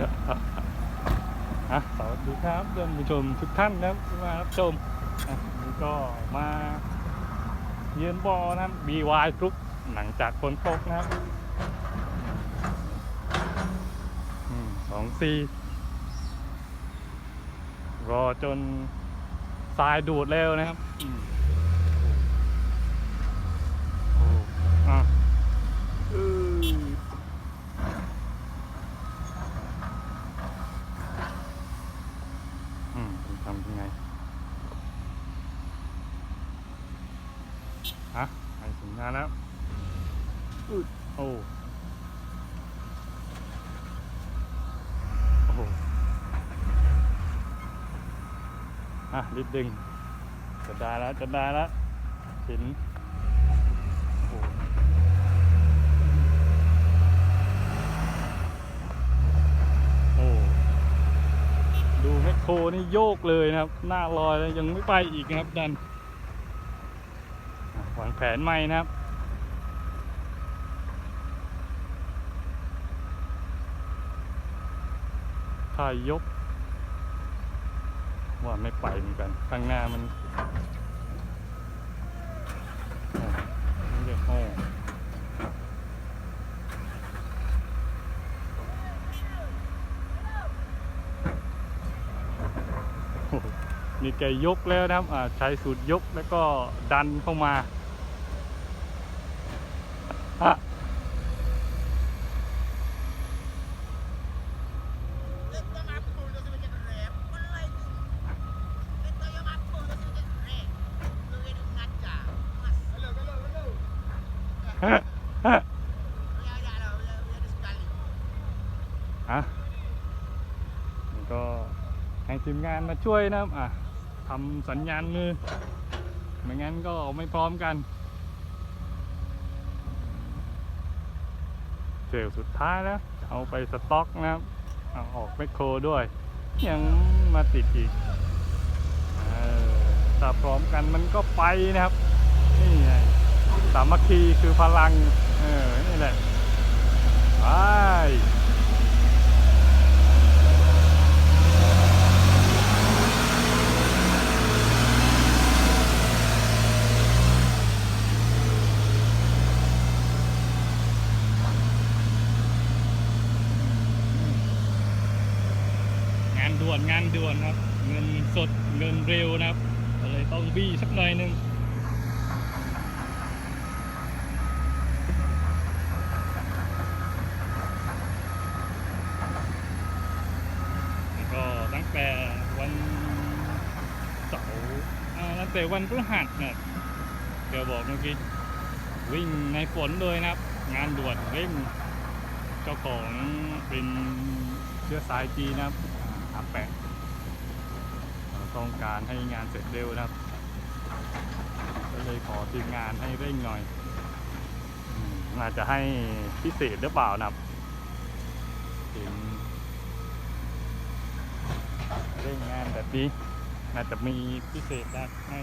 อะสวัสดีครับท่านผู้ชมทุกท่านนะครับมารับชมนี่ก็มาเยือนบอนะครับ BY กรุ๊ปหลังจากฝนตกนะครับสองซีรอจนทรายดูดแล้วนะครับอืมโอ้อะอือ อืมทำยังไง ฮะ ไปถึงงานแล้วอืดโอ้โอ้โหอะรีบดึงจะได้แล้วจะได้แล้วหินโอ้โหโอ้ดูแมคโครนี่โยกเลยนะครับ หน้าลอยแล้วยังไม่ไปอีกนะครับดันอะ วางแผนใหม่นะครับถ้ายก ว่าไม่ไปเหมือนกัน ข้างหน้ามันมันจะห้องมีแกยกแล้วนะครับใช้สูตรยกแล้วก็ดันเข้ามา อะนี่ก็ให้ทีมงานมาช่วยนะครับอะทำสัญญาณมือไม่งั้นก็ไม่พร้อมกันเซลสุดท้ายแล้ว เอาไปสต็อกนะครับเอาออกแมคโครด้วย ยังมาติดอีกอถ้าพร้อมกันมันก็ไปนะครับ สามัคคีคือพลัง เออ นี่แหละไปงานด่วนงานด่วนครับ เงินสดเงินเร็วนะครับก็เลยต้องบี้สักหน่อยหนึงแล้วก็ตั้งแต่วันเสาร์อ่าตั้ง แต่วันพฤหัสเนี่ยเดี๋ยวบอกเมื่อกี้วิ่งในฝนเลยนะครับ งานด่วนเร่งเจ้าของเป็นเชื้อสายจีนะครับอาแปะต้องการให้งานเสร็จเร็วนะครับ ก็เลยขอทีมงานให้เร่งหน่อยอาจะให้พิเศษหรือเปล่านะครับถึงเร่งงานแบบนี้ น่าจะมีพิเศษได้ให้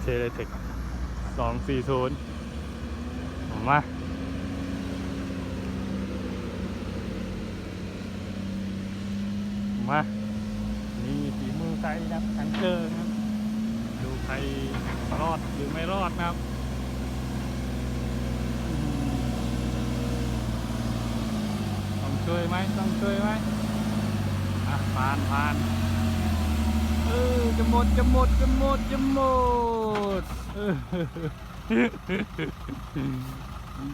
เชเลเทคสองสี่ศูนย์มามานี่ฝีมือใครนะครับทังเกอครับ ดูใครรอดหรือไม่รอดนะครับอืมต้อง ช่วยไหมต้องช่วยไหมอะผ่านผ่านเออจะหมดจะหมดจะหมดจะหมดเอ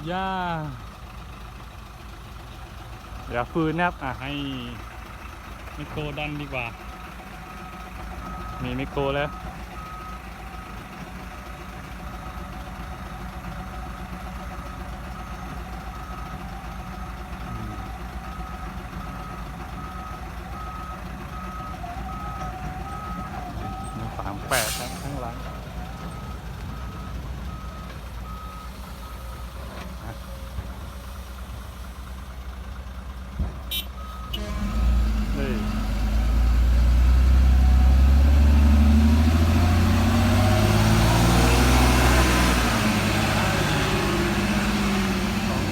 อย่าอย่าฟืนนะครับอะให้ไมโครดันดีกว่า มีไมโครแล้ว แปดครับข้างหลังอะนี่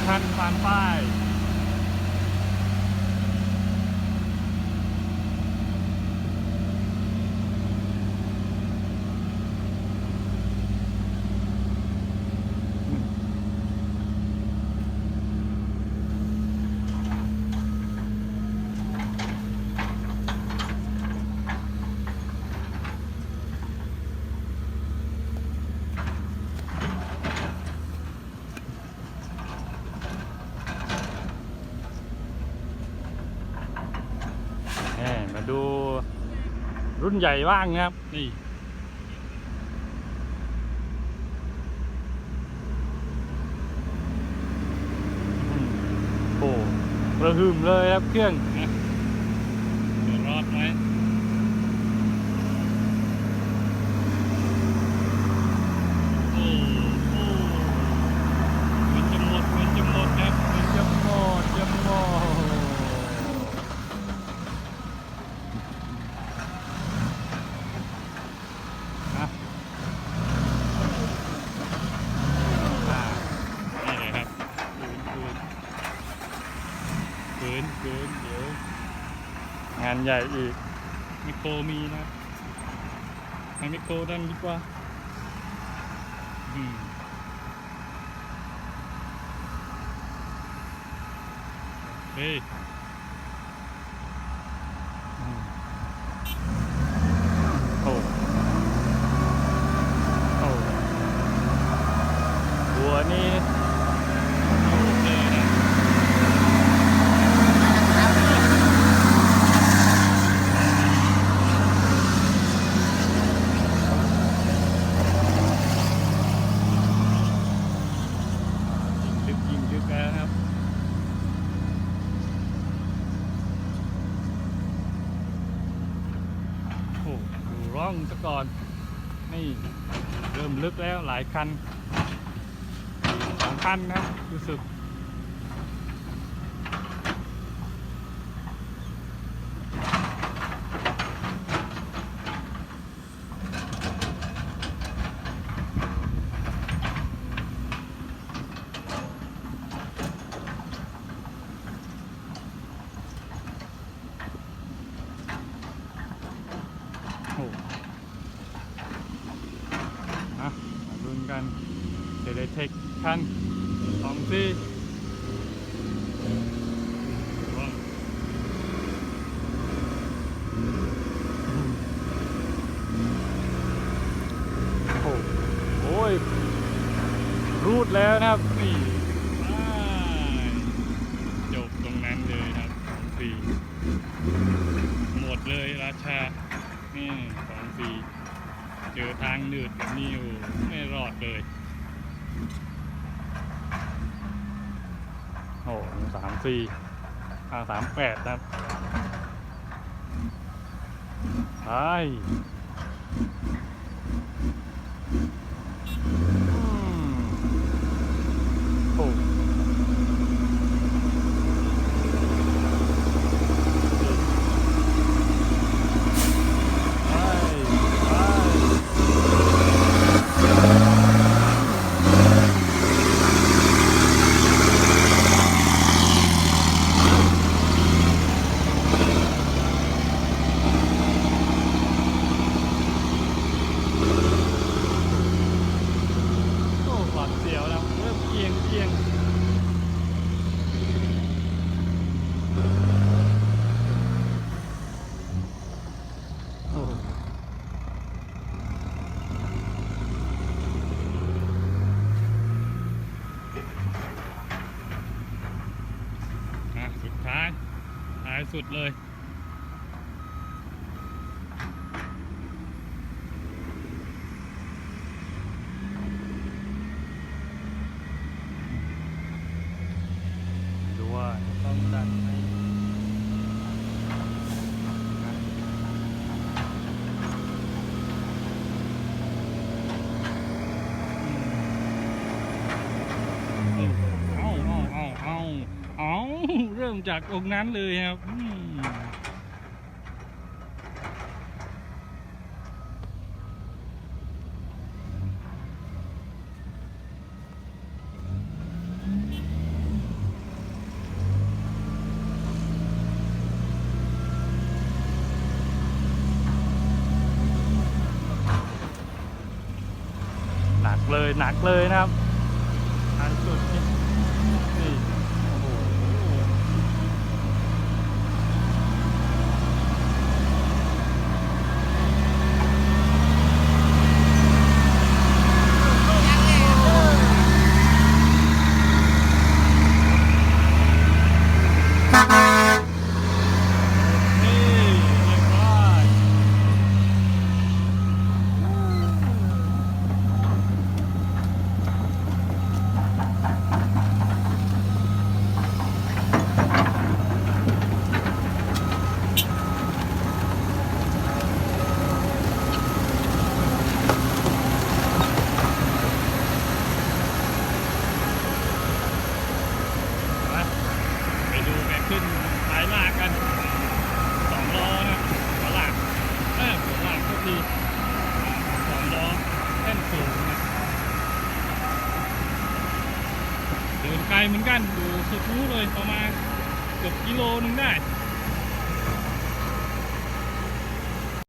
คันผ่านป้าย แหม่มาดูรุ่ นใหญ่บ้างนะครับ นี่โอ้ระหึมเลยครับเครื่องนะจะรอดไหมโอ้โอ้มันจะหมดมันจะหมดครับมันจะหมดจะหมด นะอ่านี่เลยครับคืนคืนคืนเดี๋ยว งาน ใหญ่อีกมิโครมีนะให้มิโครดันดีกว่าอืมเฮ้ยอืมโอ้ โอ้หัวนี่ลูกเลยนะยิงดึกยิงดึกแล้วครับ โอ้ดู ร่องซะก่อน นี่เริ่มลึกแล้วหลายคันสองคันนะรู้สึกโอ้อะมาลุ้นกันเดลเท คันสองสี่โอ้โอ้ย รูดแล้วนะครับนี่จบตรงนั้นเลยครับสองสี่หมดเลยราชา นี่สองสี่เจอทางหนืดแบบนี้อยู่ไม่รอดเลย โอ้สามสี่ทาสามแปดนะครับไปอืมโอ้ไปไป โอ้หวาดเสียวแล้วเริ่มเอียงเอียงโอ้อะสุดท้ายท้าย สุดเลยดูว่าต้องดันไหมอืมเอาเอาเอาเอาเอา เริ่มจากตรงนั้นเลยครับอืม เลยหนักเลยนะครับท้ายสุดนี่นี่โอ้โห นี่เรียบร้อยมาไปดูแก ขึ้นสายมากกันสองล้อนะหัวหลักเออหัวหลักก็คือสองล้อแท่นสูงนะเดินไกลเหมือนกันดูสุดรู้เลยประมาณเกือบกิโลนึงได้